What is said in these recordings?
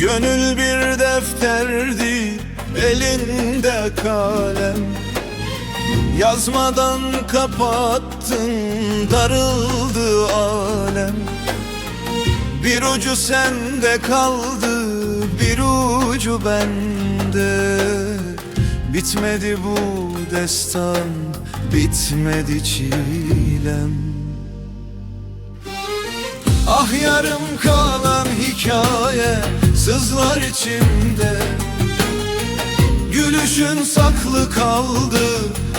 Gönül bir defterdi elinde kalem. Yazmadan kapattın darıldı alem. Bir ucu sende kaldı bir ucu bende. Bitmedi bu destan bitmedi çilem. Ah yarım kalan hikaye sızlar içimde. Gülüşün saklı kaldı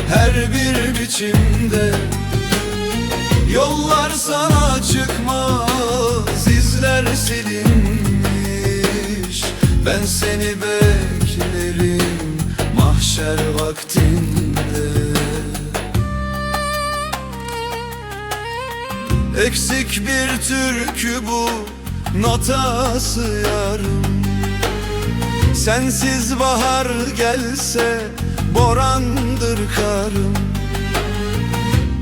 her bir biçimde. Yollar sana çıkmaz izler silinmiş. Ben seni beklerim mahşer vaktinde. Eksik bir türkü bu notası yarım Sensiz bahar gelse borandır karım.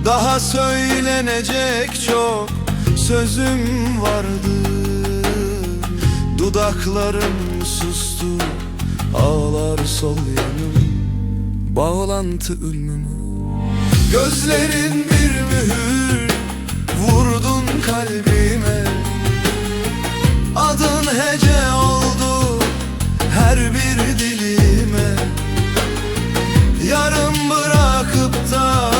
Daha söylenecek çok sözüm vardı. Dudaklarım sustu ağlar sol yanım. Bağlantı ülmümü Gözlerin bir mühür Vurdun kalbime bir dilime Yarım bırakıp da